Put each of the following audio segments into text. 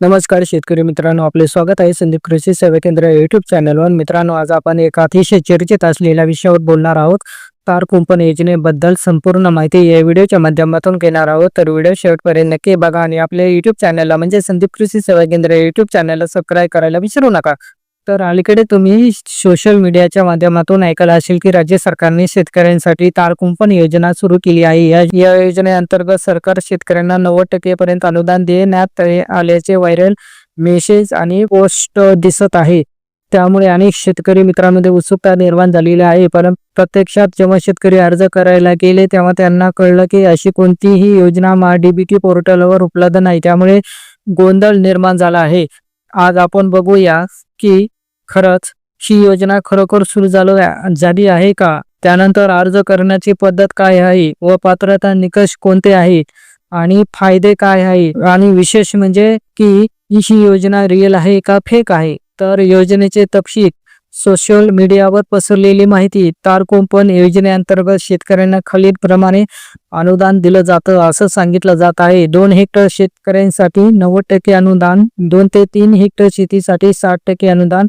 नमस्कार शेतकरी मित्रांनो आपले स्वागत आहे संदीप कृषी सेवा केंद्र युट्यूब चॅनलवर मित्रांनो आज आपण एक अतिशय चर्चेत असलेल्या विषयावर बोलणार आहोत. तार कुंपण योजनेबद्दल संपूर्ण माहिती या व्हिडिओच्या माध्यमातून घेणार आहोत. तर व्हिडिओ शेवटपर्यंत नक्की बघा आणि आपल्या युट्यूब चॅनलला म्हणजे संदीप कृषी सेवा केंद्र युट्यूब चॅनलला सबस्क्राईब करायला विसरू नका. तर अलीकडे तुम्ही सोशल मीडियाच्या माध्यमातून ऐकलं असेल की राज्य सरकारने शेतकऱ्यांसाठी तारकुंपण योजना सुरू केली आहे. या या योजनेअंतर्गत सरकार शेतकऱ्यांना नव्वद टक्केपर्यंत अनुदान देण्यात आल्याचे व्हायरल मेसेज आणि पोस्ट दिसत आहे. त्यामुळे अनेक शेतकरी मित्रांमध्ये उत्सुकता निर्माण झालेली आहे. पण प्रत्यक्षात जेव्हा शेतकरी अर्ज करायला गेले तेव्हा त्यांना कळलं की अशी कोणतीही योजना महाडीबीटी पोर्टलवर उपलब्ध नाही. त्यामुळे गोंधळ निर्माण झाला आहे. आज आपण बघूया की खरंच ही योजना खरोखर सुरू झालो झाली आहे का? त्यानंतर अर्ज करण्याची पद्धत काय आहे व पात्रता निकष कोणते आहेत आणि फायदे काय आहे? आणि विशेष म्हणजे की ही योजना रिअल आहे का फेक आहे? तर योजनेचे तपशील सोशल मीडियावर पसरलेली माहिती तार कुंपण योजनेअंतर्गत शेतकऱ्यांना खालीलप्रमाणे अनुदान दिलं जातं असं सांगितलं जात आहे. दोन हेक्टर शेतकऱ्यांसाठी नव्वद टक्के अनुदान दोन ते तीन हेक्टर शेतीसाठी साठ टक्के अनुदान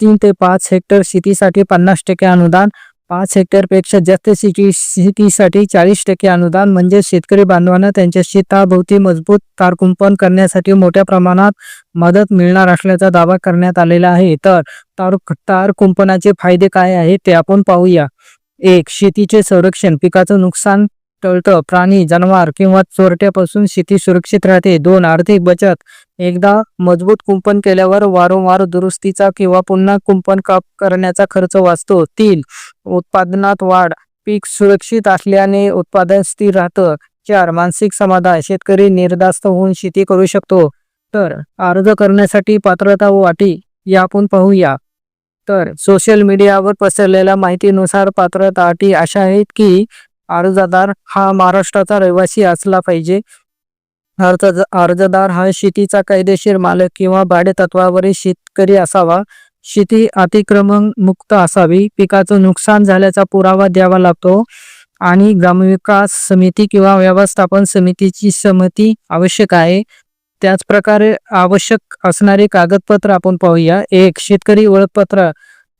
तीन ते पाच हेक्टर शेतीसाठी पन्नास टक्के अनुदान पाच हेक्टरपेक्षा जास्त शेती शेतीसाठी चाळीस टक्के अनुदान. म्हणजे शेतकरी बांधवांना त्यांच्या शेताभोवती मजबूत तारकुंपण करण्यासाठी मोठ्या प्रमाणात मदत मिळणार असल्याचा दावा करण्यात आलेला आहे. तर तार तार कुंपणाचे फायदे काय आहेत ते आपण पाहूया. एक शेतीचे संरक्षण. पिकाचं नुकसान टळतं. प्राणी जनावर किंवा चोरट्यापासून शेती सुरक्षित राहते. दोन आर्थिक बचत. एकदा मजबूत कुंपण केल्यावर वारंवार दुरुस्तीचा किंवा पुन्हा कुंपण काप करण्याचा खर्च वाचतो. तीन उत्पादनात वाढ. पीक सुरक्षित असल्याने उत्पादन स्थिर राहतं. चार मानसिक समाधान. शेतकरी निर्धास्त होऊन शेती करू शकतो. तर अर्ज करण्यासाठी पात्रता व अटी या आपण पाहूया. तर सोशल मीडियावर पसरलेल्या माहितीनुसार पात्रता अटी अशा आहेत की अर्जदार हा महाराष्ट्राचा रहिवासी असला पाहिजे. अर्ज अर्जदार हा शेतीचा कायदेशीर मालक किंवा भाडेतत्वावरील शेतकरी असावा. शेती अतिक्रमण मुक्त असावी. पिकाचं नुकसान झाल्याचा पुरावा द्यावा लागतो. आणि ग्रामविकास समिती किंवा व्यवस्थापन समितीची समिती आवश्यक आहे. त्याच प्रकारे आवश्यक असणारे कागदपत्र आपण पाहूया. एक शेतकरी ओळखपत्र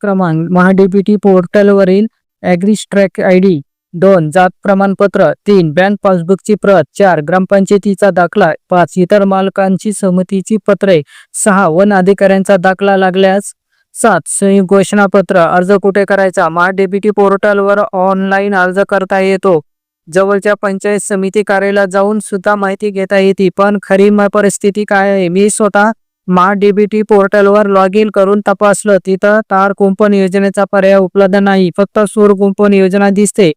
क्रमांक महाडीबीटी पोर्टलवरील ॲग्रीस्ट्रॅक आय डी. दोन जात प्रमाणपत्र तीन बँक पासबुकची प्रत चार ग्रामपंचायतीचा दाखला पाच इतर मालकांची संमतीची पत्रे सहा वन अधिकाऱ्यांचा दाखला लागल्यास सात संयुक्त घोषणापत्र अर्ज कुठे करायचा? मा डेबिटी पोर्टलवर ऑनलाईन अर्ज करता येतो. जवळच्या पंचायत समिती कार्यालयात जाऊन सुद्धा माहिती घेता येते. पण खरी परिस्थिती काय आहे? मी स्वतः मा डीबीटी पोर्टलवर लॉग इन करून तपासलं. तिथं तार कुंपण योजनेचा पर्याय उपलब्ध नाही. फक्त सूर कुंपण योजना दिसते.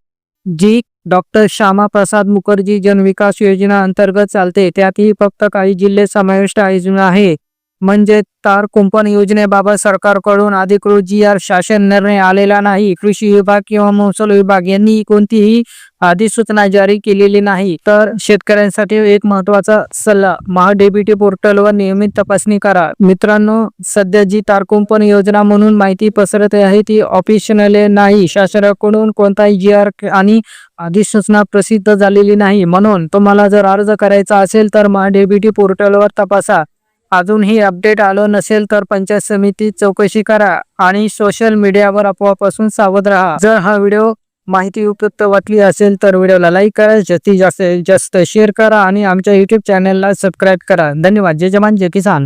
जी डॉक्टर श्यामाप्रसाद मुखर्जी जन विकास योजना अंतर्गत चालते त्यातही फक्त काही जिल्हे समाविष्ट योजना आहे. म्हणजे तार कुंपण योजनेबाबत सरकारकडून अधिकृत जी आर शासन निर्णय आलेला नाही. कृषी विभाग किंवा महसूल विभाग यांनी कोणतीही अधिसूचना जारी केलेली नाही. तर शेतकऱ्यांसाठी एक महत्त्वाचा सल्ला महाडेबिटी पोर्टलवर नियमित तपासणी करा. मित्रांनो सध्या जी तारकुंपण योजना म्हणून माहिती पसरत आहे ती ऑफिशियल नाही. शासनाकडून कोणताही जी आर आणि अधिसूचना प्रसिद्ध झालेली नाही. म्हणून तुम्हाला जर अर्ज करायचा असेल तर महाडेबिटी पोर्टलवर तपासा. अजूनही अपडेट आलो नसेल तर पंचायत समितीत चौकशी करा आणि सोशल मीडियावर अफवापासून सावध राहा. जर हा व्हिडिओ माहिती उपयुक्त वाटली असेल तर व्हिडिओला लाईक करा जास्तीत जास्त जास्त शेअर करा आणि आमच्या युट्यूब चॅनलला सबस्क्राईब करा. धन्यवाद. जय जवान जय किसान.